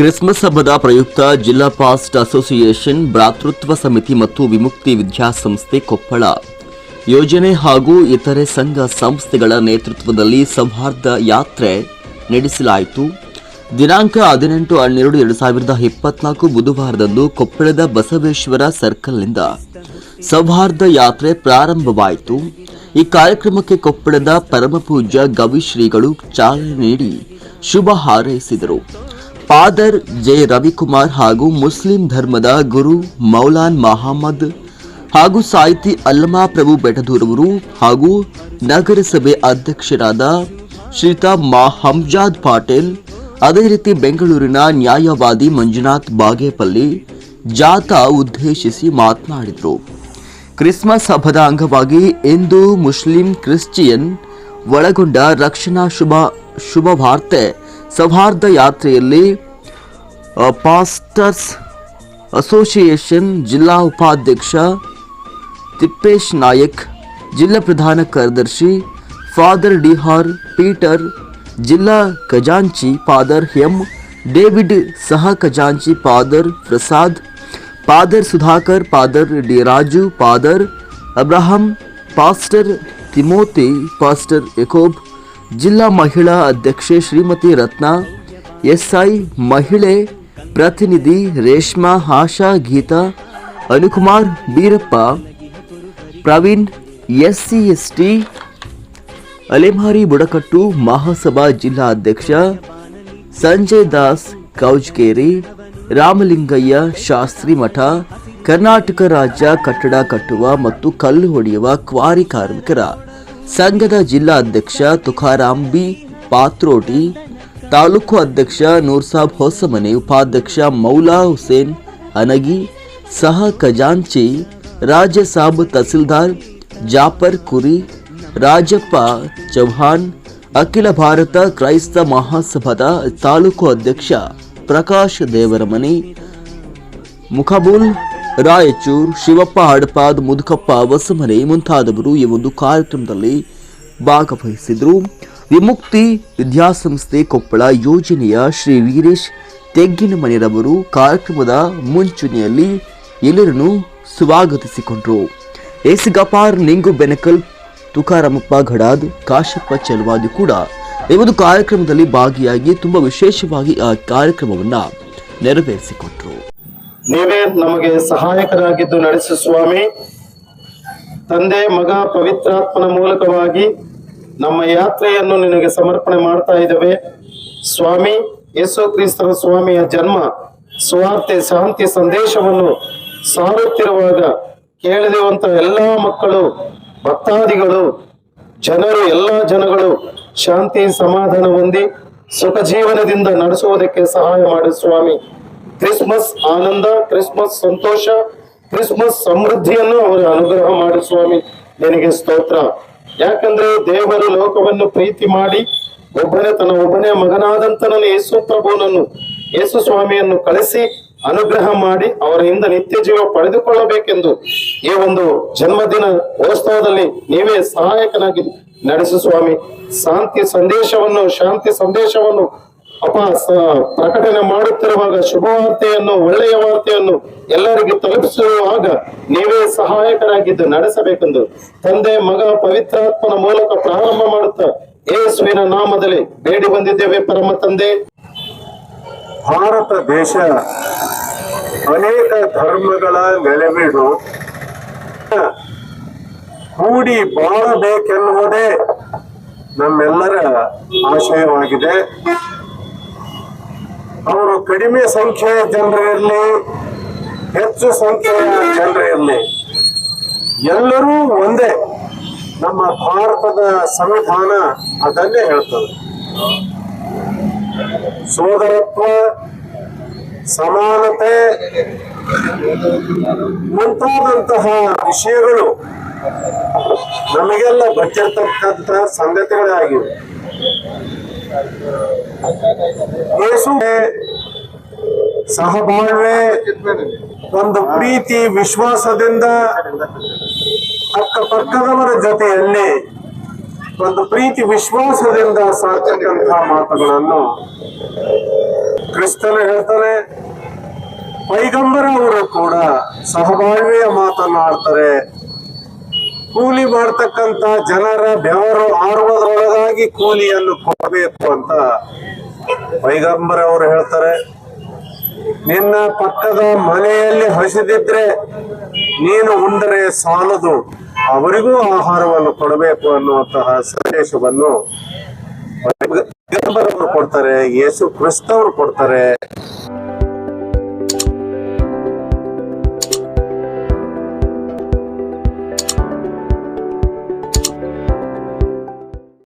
Christmas ಹಬ್ಬದ ಪ್ರಯುಕ್ತ ಜಿಲ್ಲಾ ಪಾಸ್ಟ್ ಅಸೋಸಿಯೇಷನ್, ಭ್ರಾತೃತ್ವ ಸಮಿತಿ ಮತ್ತು ವಿಮುಕ್ತಿ ವಿದ್ಯಾಸಂಸ್ಥೆ ಕೊಪ್ಪಳ. ಯೋಜನೆ ಹಾಗೂ ಇತರೆ ಸಂಘ ಸಂಸ್ಥೆಗಳ ನೇತೃತ್ವದಲ್ಲಿ ಸೌಹಾರ್ದ ಯಾತ್ರೆ ನಡೆಸಲಾಯಿತು. ದಿನಾಂಕ ಹದಿನೆಂಟು ಹನ್ನೆರಡು ಎರಡು ಸಾವಿರದ ಇಪ್ಪತ್ನಾಲ್ಕು ಬುಧವಾರದಂದು ಕೊಪ್ಪಳದ ಬಸವೇಶ್ವರ ಸರ್ಕಲ್ನಿಂದ ಸೌಹಾರ್ದ ಯಾತ್ರೆ ಪ್ರಾರಂಭವಾಯಿತು. ಈ ಕಾರ್ಯಕ್ರಮಕ್ಕೆ ಕೊಪ್ಪಳದ ಪರಮಪೂಜ್ಯ ಗವಿಶ್ರೀಗಳು ಚಾಲನೆ ನೀಡಿ ಶುಭ ಹಾರೈಸಿದರು. ಫಾದರ್ ಜೆ ರವಿಕುಮಾರ್ ಹಾಗೂ ಮುಸ್ಲಿಂ ಧರ್ಮದ ಗುರು ಮೌಲಾನ್ ಮಹಮ್ಮದ್ ಹಾಗೂ ಸಾಹಿತಿ ಅಲ್ಲಮಾ ಪ್ರಭು ಬೆಟದೂರವರು ಹಾಗೂ ನಗರಸಭೆ ಅಧ್ಯಕ್ಷರಾದ ಶ್ರೀತಾ ಮಾ ಹಮ್ಜಾದ್ ಪಾಟೀಲ್, ಅದೇ ರೀತಿ ಬೆಂಗಳೂರಿನ ನ್ಯಾಯವಾದಿ ಮಂಜುನಾಥ್ ಬಾಗೇಪಲ್ಲಿ ಜಾಥಾ ಉದ್ದೇಶಿಸಿ ಮಾತನಾಡಿದರು. ಕ್ರಿಸ್ಮಸ್ ಹಬ್ಬದ ಅಂಗವಾಗಿ ಹಿಂದೂ, ಮುಸ್ಲಿಂ, ಕ್ರಿಶ್ಚಿಯನ್ ಒಳಗೊಂಡ ರಕ್ಷಣಾ ಶುಭ ಶುಭ ವಾರ್ತೆ ಸೌಹಾರ್ದ ಯಾತ್ರೆಯಲ್ಲಿ ಅ, ಪಾಸ್ಟರ್ಸ್ ಅಸೋಸಿಯೇಷನ್ ಜಿಲ್ಲಾ ಉಪಾಧ್ಯಕ್ಷ ತಿಪ್ಪೇಶ್ ನಾಯಕ್ ಜಿಲ್ಲಾ ಪ್ರಧಾನ ಕಾರ್ಯದರ್ಶಿ ಫಾದರ್ ಡಿಹಾರ್ ಪೀಟರ್ ಜಿಲ್ಲಾ ಖಜಾಂಚಿ ಫಾದರ್ ಎಂ ಡೇವಿಡ್ ಸಹ ಖಜಾಂಚಿ father Prasad father Sudhakar father D Raju father Abraham pastor Timothy pastor Yakob ಜಿಲ್ಲಾ ಮಹಿಳಾ ಅಧ್ಯಕ್ಷೆ ಶ್ರೀಮತಿ ರತ್ನ, ಎಸ್ಐ ಮಹಿಳೆ ಪ್ರತಿನಿಧಿ ರೇಷ್ಮಾ, ಆಶಾ, ಗೀತಾ, ಅನುಕುಮಾರ್, ಬೀರಪ್ಪ, ಪ್ರವೀಣ್, ಎಸ್ಸಿ, ಎಸ್ಟಿ, ಅಲೆಮಾರಿ ಬುಡಕಟ್ಟು ಮಹಾಸಭಾ ಜಿಲ್ಲಾ ಅಧ್ಯಕ್ಷ ಸಂಜಯ್ ದಾಸ್ ಕೌಜ್ಕೇರಿ ರಾಮಲಿಂಗಯ್ಯ, ಶಾಸ್ತ್ರಿ ಮಠ, ಕರ್ನಾಟಕ ರಾಜ್ಯ ಕಟ್ಟಡ ಕಟ್ಟುವ ಮತ್ತು ಕಲ್ಲು ಹೊಡೆಯುವ ಕ್ವಾರಿ ಕಾರ್ಮಿಕರ ಸಂಘದ ಜಿಲ್ಲಾ ಅಧ್ಯಕ್ಷ ತುಕಾರಾಮ್ ಬಿ. ಪಾತ್ರೋಟಿ, ತಾಲೂಕು ಅಧ್ಯಕ್ಷ ನೂರ್ಸಾಬ್ ಹೊಸಮನೆ, ಉಪಾಧ್ಯಕ್ಷ ಮೌಲಾ ಹುಸೇನ್ ಅನಗಿ, ಸಹ ಖಜಾಂಚಿ ರಾಜ್ಯ ಸಾಬ್ ತಹಸೀಲ್ದಾರ್ ಜಾಫರ್ ಕುರಿ, ರಾಜಪ್ಪ ಚೌಹಾಣ್ ಅಖಿಲ ಭಾರತ ಕ್ರೈಸ್ತ ಮಹಾಸಭಾದ ತಾಲೂಕು ಅಧ್ಯಕ್ಷ ಪ್ರಕಾಶ್ ದೇವರಮನಿ, ಮುಖಬುಲ್ ರಾಯಚೂರ್ ಶಿವಪ್ಪ ಹಡಪಾದ್ ಮುದುಕಪ್ಪ ಬಸಮನೆ ಮುಂತಾದವರು ಈ ಒಂದು ಕಾರ್ಯಕ್ರಮದಲ್ಲಿ ಭಾಗವಹಿಸಿದರು. ವಿಮುಕ್ತಿ ವಿದ್ಯಾಸಂಸ್ಥೆ ಕೊಪ್ಪಳ ಯೋಜನೆಯ ಶ್ರೀ ವೀರೇಶ್ ತೆಗ್ಗಿನಮನೆರವರು ಕಾರ್ಯಕ್ರಮದ ಮುಂಚೂಣಿಯಲ್ಲಿ ಎಲ್ಲರನ್ನು ಸ್ವಾಗತಿಸಿಕೊಂಡರು. ಎಸಿಗಪಾರ್ ನಿಂಗು ಬೆನಕಲ್, ತುಕಾರಾಮಪ್ಪ ಘಡಾದ್ ಕಾಶಪ್ಪ ಚಲವಾದಿ ಕೂಡ ಈ ಒಂದು ಕಾರ್ಯಕ್ರಮದಲ್ಲಿ ಭಾಗಿಯಾಗಿ ತುಂಬಾ ವಿಶೇಷವಾಗಿ ಆ ಕಾರ್ಯಕ್ರಮವನ್ನು ನೆರವೇರಿಸಿಕೊಟ್ರು ನೀವೇ ನಮಗೆ ಸಹಾಯಕರಾಗಿದ್ದು ನಡೆಸು ಸ್ವಾಮಿ. ತಂದೆ, ಮಗ, ಪವಿತ್ರಾತ್ಮನ ಮೂಲಕವಾಗಿ ನಮ್ಮ ಯಾತ್ರೆಯನ್ನು ನಿನಗೆ ಸಮರ್ಪಣೆ ಮಾಡ್ತಾ ಇದ್ದೇವೆ. ಸ್ವಾಮಿ, ಯೇಸು ಕ್ರಿಸ್ತನ ಸ್ವಾಮಿಯ ಜನ್ಮ, ಸ್ವಾರ್ತೆ, ಶಾಂತಿ ಸಂದೇಶವನ್ನು ಸಾರುತ್ತಿರುವಾಗ ಕೇಳಿದೆವಂತ ಎಲ್ಲಾ ಮಕ್ಕಳು, ಭಕ್ತಾದಿಗಳು, ಜನರು, ಎಲ್ಲಾ ಜನಗಳು ಶಾಂತಿ, ಸಮಾಧಾನ ಹೊಂದಿ ಸುಖ ಜೀವನದಿಂದ ನಡೆಸುವುದಕ್ಕೆ ಸಹಾಯ ಮಾಡಿ ಸ್ವಾಮಿ. ಕ್ರಿಸ್ಮಸ್ ಆನಂದ, ಕ್ರಿಸ್ಮಸ್ ಸಂತೋಷ, ಕ್ರಿಸ್ಮಸ್ ಸಮೃದ್ಧಿಯನ್ನು ಅವರು ಅನುಗ್ರಹ ಮಾಡಿ ಸ್ವಾಮಿ, ನಿನಗೆ ಸ್ತೋತ್ರ. ಯಾಕಂದ್ರೆ ದೇವರು ಲೋಕವನ್ನು ಪ್ರೀತಿ ಮಾಡಿ ಒಬ್ಬನೇ ತನ್ನ ಒಬ್ಬನೇ ಮಗನಾದಂತ ನನ್ನ ಯೇಸು ಪ್ರಭುನನ್ನು, ಯೇಸು ಸ್ವಾಮಿಯನ್ನು ಕಳಿಸಿ ಅನುಗ್ರಹ ಮಾಡಿ ಅವರಿಂದ ನಿತ್ಯ ಜೀವ ಪಡೆದುಕೊಳ್ಳಬೇಕೆಂದು ಈ ಒಂದು ಜನ್ಮದಿನ ಉತ್ಸವದಲ್ಲಿ ನೀವೇ ಸಹಾಯಕನಾಗಿ ನಡೆಸು ಸ್ವಾಮಿ. ಶಾಂತಿ ಸಂದೇಶವನ್ನು ಶಾಂತಿ ಸಂದೇಶವನ್ನು ಅಪ ಸ- ಪ್ರಕಟಣೆ ಮಾಡುತ್ತಿರುವಾಗ ಶುಭವಾರ್ತೆಯನ್ನು, ಒಳ್ಳೆಯ ವಾರ್ತೆಯನ್ನು ಎಲ್ಲರಿಗೂ ತಲುಪಿಸುವಾಗ ನೀವೇ ಸಹಾಯಕರಾಗಿದ್ದು ನಡೆಸಬೇಕೆಂದು ತಂದೆ, ಮಗ, ಪವಿತ್ರಾತ್ಮನ ಮೂಲಕ ಪ್ರಾರಂಭ ಮಾಡುತ್ತಾ ಯೇಸುವಿನ ನಾಮದಲ್ಲಿ ಬೇಡಿ ಬಂದಿದ್ದೇವೆ ಪರಮ ತಂದೆ. ಭಾರತ ದೇಶ ಅನೇಕ ಧರ್ಮಗಳ ನೆಲೆಬೀಡು ಕೂಡಿ ಬಾಳಬೇಕೆನ್ನುವುದೇ ನಮ್ಮೆಲ್ಲರ ಆಶಯವಾಗಿದೆ. ಅವರು ಕಡಿಮೆ ಸಂಖ್ಯೆಯ ಜನರಲ್ಲಿ, ಹೆಚ್ಚು ಸಂಖ್ಯೆಯ ಜನರಲ್ಲಿ. ಎಲ್ಲರೂ ಒಂದೇ ನಮ್ಮ ಭಾರತದ ಸಂವಿಧಾನ ಅದನ್ನೇ ಹೇಳ್ತದೆ. ಸೋದರತ್ವ, ಸಮಾನತೆ ಮುಂತಾದಂತಹ ವಿಷಯಗಳು ನಮಗೆಲ್ಲ ಗೊತ್ತಿರ್ತಕ್ಕಂಥ ಸಂಗತಿಗಳೇ ಆಗಿವೆ ಯೇಸು ಸಹಬಾಳ್ವೆ, ಒಂದು ಪ್ರೀತಿ, ವಿಶ್ವಾಸದಿಂದ ಅಕ್ಕಪಕ್ಕದವರ ಜೊತೆಯಲ್ಲಿ ಒಂದು ಪ್ರೀತಿ, ವಿಶ್ವಾಸದಿಂದ ಸಾರ್ತಕ್ಕಂಥ ಮಾತುಗಳನ್ನು ಕ್ರಿಸ್ತನು ಹೇಳ್ತಾರೆ ಪೈಗಂಬರ ಅವರು ಕೂಡ ಸಹಬಾಳ್ವೆಯ ಮಾತನಾಡ್ತಾರೆ ಕೂಲಿ ಮಾಡ್ತಕ್ಕಂತ ಜನರ ಬೆವರು ಆರುವುದರೊಳಗಾಗಿ ಕೂಲಿಯನ್ನು ಕೊಡಬೇಕು ಅಂತ ಪೈಗಂಬರ್ ಅವರು ಹೇಳ್ತಾರೆ. ನಿನ್ನ ಪಕ್ಕದ ಮನೆಯಲ್ಲಿ ಹಸಿದಿದ್ರೆ ನೀನು ಉಂಡರೆ ಸಾಲದು. ಅವರಿಗೂ ಆಹಾರವನ್ನು ಕೊಡಬೇಕು ಅನ್ನುವಂತಹ ಸಂದೇಶವನ್ನು ಪೈಗಂಬರವರು ಕೊಡ್ತಾರೆ, ಯೇಸು ಕ್ರಿಸ್ತವರು ಕೊಡ್ತಾರೆ.